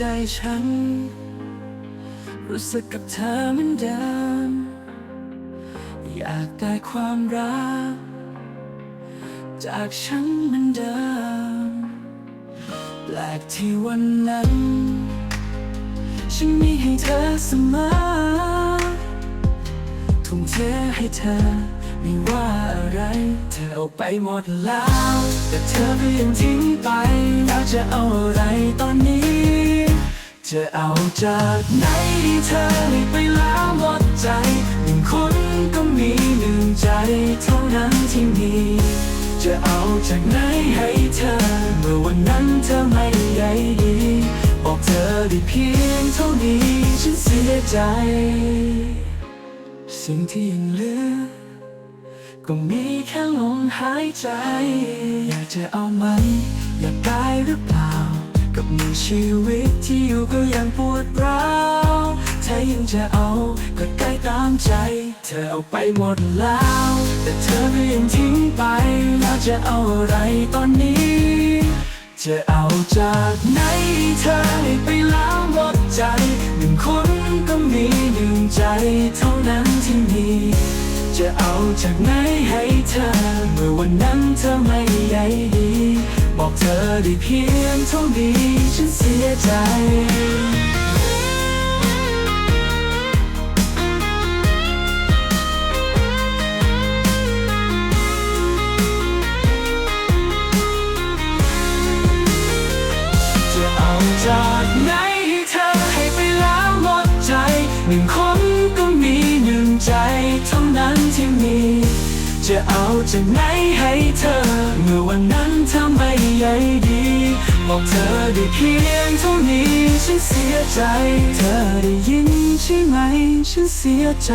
ฉัน รู้สึกกับเธอเหมือนเดิม อยากได้ความรัก จากฉันเหมือนเดิม แปลกที่วันนั้น ฉันมีให้เธอเสมอทุ่มเทให้เธอไม่ว่าอะไร เธอเอาไปหมดแล้ว แต่เธอก็ยังทิ้งไป แล้วจะเอาอะไรตอนนี้ จะเอาจากไหนให้เธอให้ไปแล้วหมดใจหนึ่งคนก็มีหนึ่งใจเท่านั้นที่มี จะเอาจากไหนให้เธอ เมื่อวันนั้นเธอไม่ใยดีบอกเธอได้เพียงเท่านี้ฉันเสียใจ สิ่งที่ยังเหลือก็มีแค่ลมหายใจ อยากจะเอามันอยากได้หรือเปล่า กับหนึ่งชีวิตที่อยู่ก็ยังปวดร้าวถ้ายังจะเอาก็ใกล้ตามใจ เธอเอาไปหมดแล้ว แต่เธอก็ยังทิ้งไป แล้วจะเอาอะไรตอนนี้ จะเอาจากไหนให้เธอให้ไปแล้วหมดใจ หนึ่งคนก็มีหนึ่งใจเท่านั้นที่มีจะเอาจากไหนให้เธอ เมื่อวันนั้นเธอไม่ใยดี บอกเธอได้เพียงเท่านี้ฉันเสียใจจะเอาจากไหน จะเอาจากไหนให้เธอ เมื่อวันนั้นเธอไม่ใยดี บอกเธอได้เพียงเท่านี้ฉันเสียใจ เธอได้ยินใช่ไหม ฉันเสียใจ